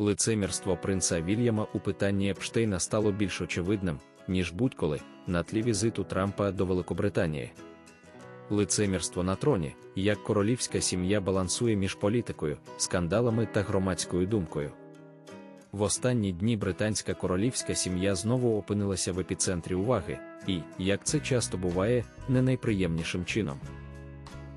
Лицемірство принца Вільяма у питанні Епштейна стало більш очевидним, ніж будь-коли, на тлі візиту Трампа до Великобританії. Лицемірство на троні, як королівська сім'я балансує між політикою, скандалами та громадською думкою. В останні дні британська королівська сім'я знову опинилася в епіцентрі уваги, і, як це часто буває, не найприємнішим чином.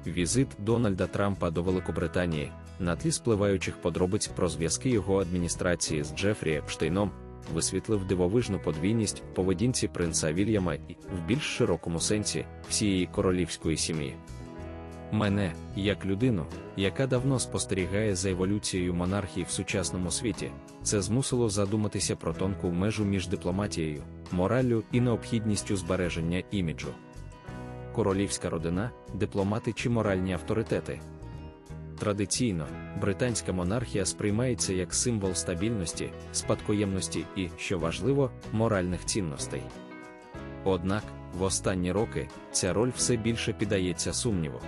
Візит Дональда Трампа до Великобританії на тлі спливаючих подробиць про зв'язки його адміністрації з Джефрі Епштейном висвітлив дивовижну подвійність поведінці принца Вільяма і, в більш широкому сенсі, всієї королівської сім'ї. Мене, як людину, яка давно спостерігає за еволюцією монархії в сучасному світі, це змусило задуматися про тонку межу між дипломатією, мораллю і необхідністю збереження іміджу. Королівська родина, дипломати чи моральні авторитети. Традиційно, британська монархія сприймається як символ стабільності, спадкоємності і, що важливо, моральних цінностей. Однак, в останні роки ця роль все більше піддається сумніву.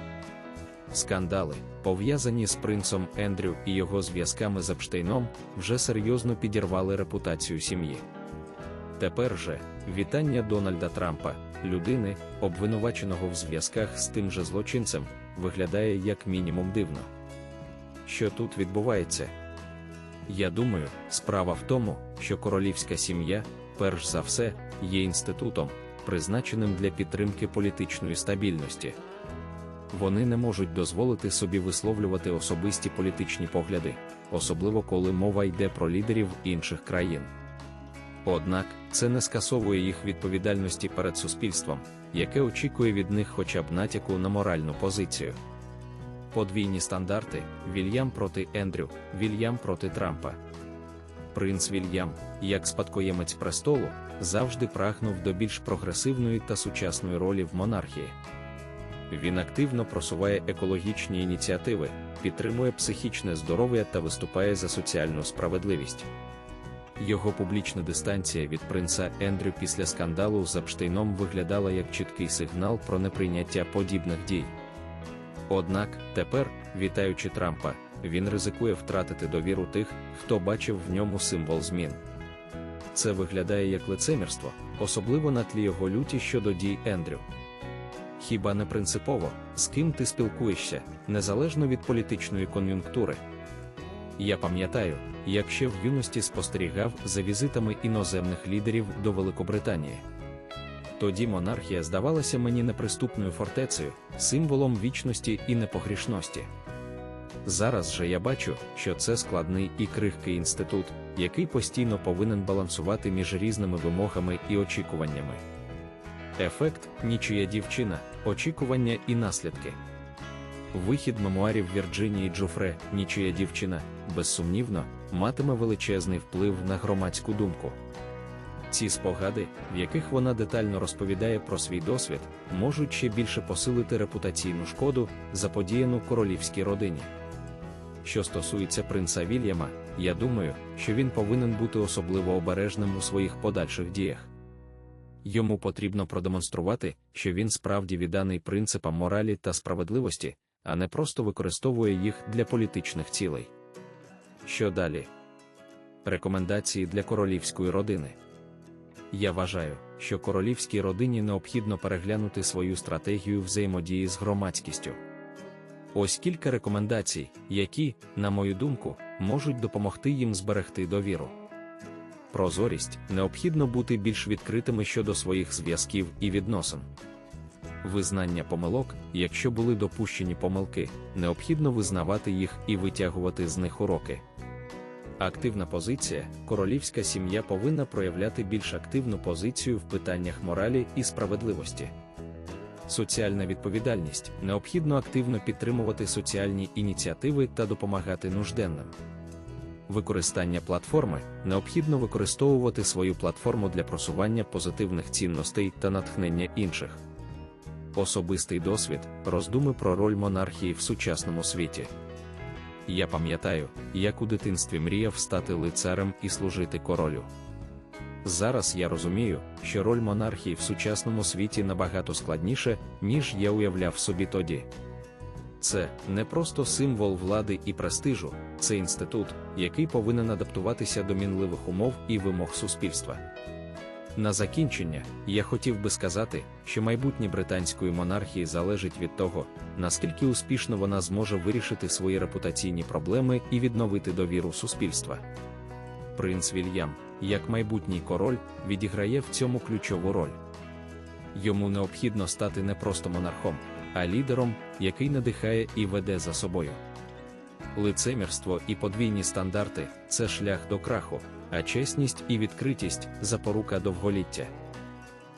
Скандали, пов'язані з принцом Ендрю і його зв'язками з Епштейном, вже серйозно підірвали репутацію сім'ї. Тепер же вітання Дональда Трампа, людини, обвинуваченого в зв'язках з тим же злочинцем, виглядає як мінімум дивно. Що тут відбувається? Я думаю, справа в тому, що королівська сім'я, перш за все, є інститутом, призначеним для підтримки політичної стабільності. Вони не можуть дозволити собі висловлювати особисті політичні погляди, особливо коли мова йде про лідерів інших країн. Однак це не скасовує їх відповідальності перед суспільством, яке очікує від них хоча б натяку на моральну позицію. Подвійні стандарти Вільям проти Ендрю, Вільям проти Трампа. Принц Вільям, як спадкоємець престолу, завжди прагнув до більш прогресивної та сучасної ролі в монархії. Він активно просуває екологічні ініціативи, підтримує психічне здоров'я та виступає за соціальну справедливість. Його публічна дистанція від принца Ендрю після скандалу з Епштейном виглядала як чіткий сигнал про неприйняття подібних дій. Однак, тепер, вітаючи Трампа, він ризикує втратити довіру тих, хто бачив в ньому символ змін. Це виглядає як лицемірство, особливо на тлі його люті щодо дій Ендрю. Хіба не принципово, з ким ти спілкуєшся, незалежно від політичної кон'юнктури? Я пам'ятаю, як ще в юності спостерігав за візитами іноземних лідерів до Великобританії. Тоді монархія здавалася мені неприступною фортецею, символом вічності і непогрішності. Зараз же я бачу, що це складний і крихкий інститут, який постійно повинен балансувати між різними вимогами і очікуваннями. Ефект нічия дівчина, очікування і наслідки. Вихід мемуарів Вірджинії Джуфре, нічия дівчина, безсумнівно, матиме величезний вплив на громадську думку. Ці спогади, в яких вона детально розповідає про свій досвід, можуть ще більше посилити репутаційну шкоду, заподіяну королівській родині. Що стосується принца Вільяма, я думаю, що він повинен бути особливо обережним у своїх подальших діях. Йому потрібно продемонструвати, що він справді відданий принципам моралі та справедливості, а не просто використовує їх для політичних цілей. Що далі? Рекомендації для королівської родини. Я вважаю, що королівській родині необхідно переглянути свою стратегію взаємодії з громадськістю. Ось кілька рекомендацій, які, на мою думку, можуть допомогти їм зберегти довіру. Прозорість необхідно бути більш відкритими щодо своїх зв'язків і відносин. Визнання помилок, якщо були допущені помилки, необхідно визнавати їх і витягувати з них уроки. Активна позиція, королівська сім'я повинна проявляти більш активну позицію в питаннях моралі і справедливості. Соціальна відповідальність необхідно активно підтримувати соціальні ініціативи та допомагати нужденним. Використання платформи необхідно використовувати свою платформу для просування позитивних цінностей та натхнення інших. Особистий досвід, роздуми про роль монархії в сучасному світі. Я пам'ятаю, як у дитинстві мріяв стати лицарем і служити королю. Зараз я розумію, що роль монархії в сучасному світі набагато складніше, ніж я уявляв собі тоді. це не просто символ влади і престижу, це інститут, який повинен адаптуватися до мінливих умов і вимог суспільства. На закінчення, я хотів би сказати, що майбутнє британської монархії залежить від того, наскільки успішно вона зможе вирішити свої репутаційні проблеми і відновити довіру суспільства. Принц Вільям, як майбутній король, відіграє в цьому ключову роль. Йому необхідно стати не просто монархом, а лідером, який надихає і веде за собою. Лицемірство і подвійні стандарти це шлях до краху, а чесність і відкритість запорука довголіття.